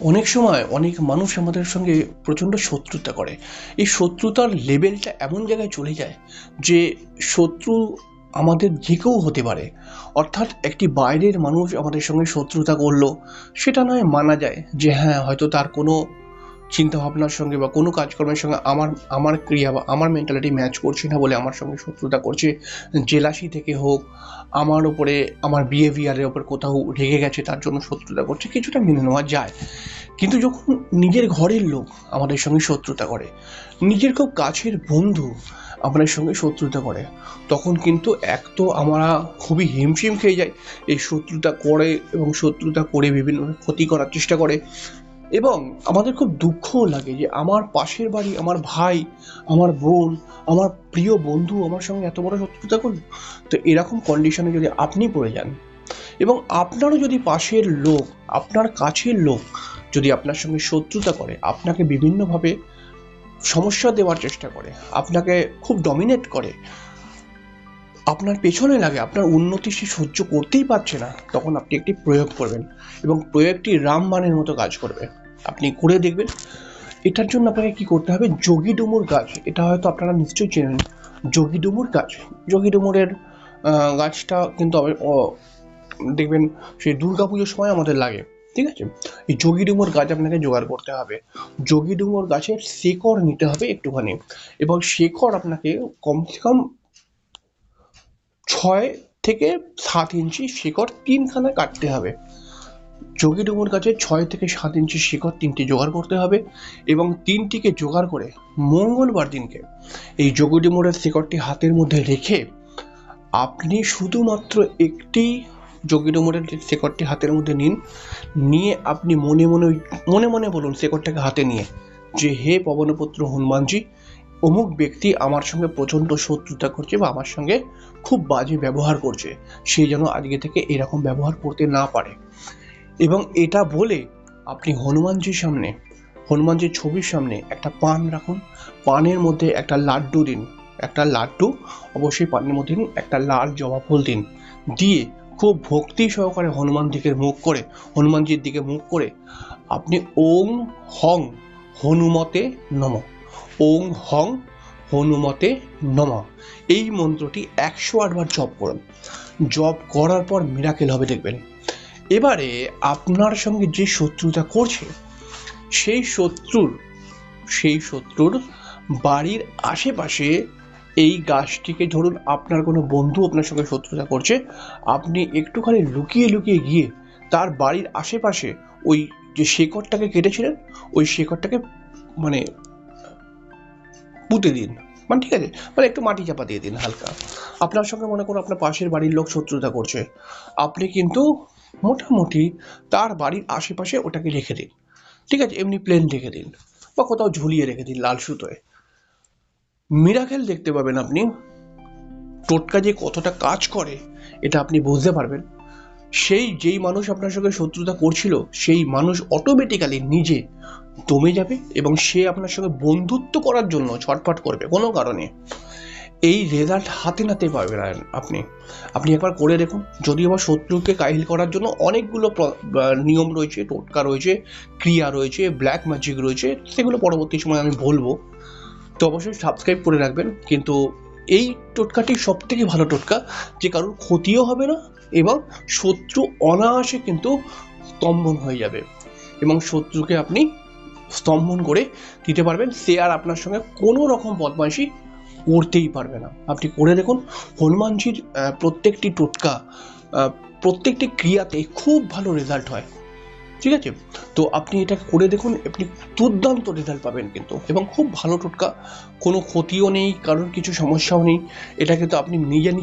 অনেক সময় অনেক মানুষ আমাদের সঙ্গে প্রচণ্ড শত্রুতা করে। এই শত্রুতার লেভেলটা এমন জায়গায় চলে যায় যে শত্রু আমাদের যে কেউ হতে পারে। অর্থাৎ একটি বাইরের মানুষ আমাদের সঙ্গে শত্রুতা করল, সেটা নয় মানা যায় যে হ্যাঁ হয়তো তার কোনো চিন্তাভাবনার সঙ্গে বা কোনো কাজকর্মের সঙ্গে আমার আমার ক্রিয়া বা আমার মেন্টালিটি ম্যাচ করছে না বলে আমার সঙ্গে শত্রুতা করছে। জেলাসি থেকে হোক, আমার ওপরে আমার বিহেভিয়ারের ওপর কোথাও রেগে গেছে, তার জন্য শত্রুতা করছে, কিছুটা মেনে নেওয়া যায়। কিন্তু যখন নিজের ঘরের লোক আমাদের সঙ্গে শত্রুতা করে, নিজের খুব কাছের বন্ধু আমাদের সঙ্গে শত্রুতা করে, তখন কিন্তু এক তো আমরা খুবই হিমশিম খেয়ে যাই, এই শত্রুতা করে এবং শত্রুতা করে বিভিন্ন ক্ষতি করার চেষ্টা করে। এবং আমাদের খুব দুঃখও লাগে যে আমার পাশের বাড়ি, আমার ভাই, আমার বোন, আমার প্রিয় বন্ধু আমার সঙ্গে এত বড় শত্রুতা করল। তো এরকম কন্ডিশনে যদি আপনি পড়ে যান এবং আপনারও যদি পাশের লোক, আপনার কাছের লোক যদি আপনার সঙ্গে শত্রুতা করে, আপনাকে বিভিন্নভাবে সমস্যা দেওয়ার চেষ্টা করে, আপনাকে খুব ডমিনেট করে আপনার পেছনে লাগে, আপনার উন্নতি সে সহ্য করতেই পারছে না, তখন আপনি একটি প্রয়োগ করবেন এবং প্রয়োগটি রামবাণের মতো কাজ করবে। আপনি করে দেখবেন, এটার জন্য আপনাকে কি করতে হবে? যোগী ডুমুর গাছ, এটা হয়তো আপনারা নিশ্চয়ই চেনেন। যোগী ডুমুর গাছ, যোগী ডুমুরের গাছটা কিন্তু দেখবেন সেই পুজোর সময় আমাদের লাগে, ঠিক আছে? এই যোগী ডুমুর গাছ আপনাকে জোগাড় করতে হবে। যোগী ডুমুর গাছের শেকড় নিতে হবে একটুখানি এবং শেকড় আপনাকে কমসে কম ছয় থেকে সাত ইঞ্চি শিকড় তিনখানা কাটতে হবে। যোগী ডুমুর গাছে ছয় থেকে সাত ইঞ্চি শিকড় তিনটি জোগাড় করতে হবে এবং তিনটিকে জোগাড় করে মঙ্গলবার দিনকে এই যোগী ডুমুরের শিকড়টি হাতের মধ্যে রেখে আপনি শুধুমাত্র একটি যোগী ডুমুরের শেকড়টি হাতের মধ্যে নিন। নিয়ে আপনি মনে মনে মনে মনে বলুন শেকড়টাকে হাতে নিয়ে যে, হে পবনপুত্র হনুমানজি অমুক ব্যক্তি আমার সঙ্গে প্রচণ্ড শত্রুতা করছে বা আমার সঙ্গে খুব বাজে ব্যবহার করছে, সে যেন আজকে থেকে এরকম ব্যবহার করতে না পারে। এবং এটা বলে আপনি হনুমানজির সামনে, হনুমানজির ছবির সামনে একটা পান রাখুন। পানের মধ্যে একটা লাড্ডু দিন, একটা লাড্ডু, অবশ্যই পানের মধ্যে দিন, একটা লাল জবা ফুল দিন। দিয়ে খুব ভক্তি সহকারে হনুমান দিকের মুখ করে, হনুমানজির দিকে মুখ করে আপনি ওং হং হনুমতে নম। ওং হং হনুমতে নম। এই মন্ত্রটি একশো আটবার জপ করুন। জপ করার পর মিরাকেল হবে, দেখবেন। এবারে আপনার সঙ্গে যে শত্রুতা করছে, সেই শত্রুর সেই শত্রুর বাড়ির আশেপাশে এই গাছটিকে ধরুন আপনার কোনো বন্ধু আপনার সঙ্গে শত্রুতা করছে, আপনি একটুখানি লুকিয়ে লুকিয়ে গিয়ে তার বাড়ির আশেপাশে ওই যে শেকড়টাকে কেটেছিলেন, ওই শেকড়টাকে মানে পুঁতে দিন। মানে ঠিক আছে? মানে একটু মাটি চাপা দিয়ে দিন হালকা। আপনার সঙ্গে মনে করুন আপনার পাশের বাড়ির লোক শত্রুতা করছে। আপনি কিন্তু মোটামুটি তার বাড়ির আশেপাশে ওটাকে রেখে দিন। ঠিক আছে? এমনি প্লেন রেখে দিন। বা কোথাও ঝুলিয়ে রেখে দিন লাল সুতোয়। মিরাকেল দেখতে পাবেন আপনি। টোটকা যে কতটা কাজ করে, এটা আপনি বুঝতে পারবেন। সেই যেই মানুষ আপনার সঙ্গে শত্রুতা করছিল, সেই মানুষ অটোমেটিক্যালি নিজে দমে যাবে এবং সে আপনার সঙ্গে বন্ধুত্ব করার জন্য ছটফট করবে, কোনো কারণে। এই রেজাল্ট হাতে নাতে পাবেন আপনি। আপনি একবার করে দেখুন, যদিও বা শত্রুকে কাহিল করার জন্য অনেকগুলো নিয়ম রয়েছে, টোটকা রয়েছে, ক্রিয়া রয়েছে ব্ল্যাক ম্যাজিক রয়েছে, সেগুলো পরবর্তী সময় আমি বলব। তো অবশ্যই সাবস্ক্রাইব করে রাখবেন, কিন্তু এই টোটকাটি সব থেকে ভালো টোটকা, যে কারোর ক্ষতিও হবে না এবং শত্রু অনায়াসে কিন্তু স্তম্ভন হয়ে যাবে। এবং শত্রুকে আপনি স্তম্ভন করে দিতে পারবেন, সে আর আপনার সঙ্গে কোনো রকম বদমাইশি করতেই পারবে না। আপনি করে দেখুন, হনুমানজির প্রত্যেকটি টোটকা প্রত্যেকটি ক্রিয়াতে খুব ভালো রেজাল্ট হয়। ঠিক আছে? তো আপনি এটা করে দেখুন, আপনি দুর্দান্ত রেজাল্ট পাবেন কিন্তু। এবং খুব ভালো টোটকা, কোনো ক্ষতিও নেই, কারোর কিছু সমস্যাও নেই। এটা কিন্তু আপনি নিজে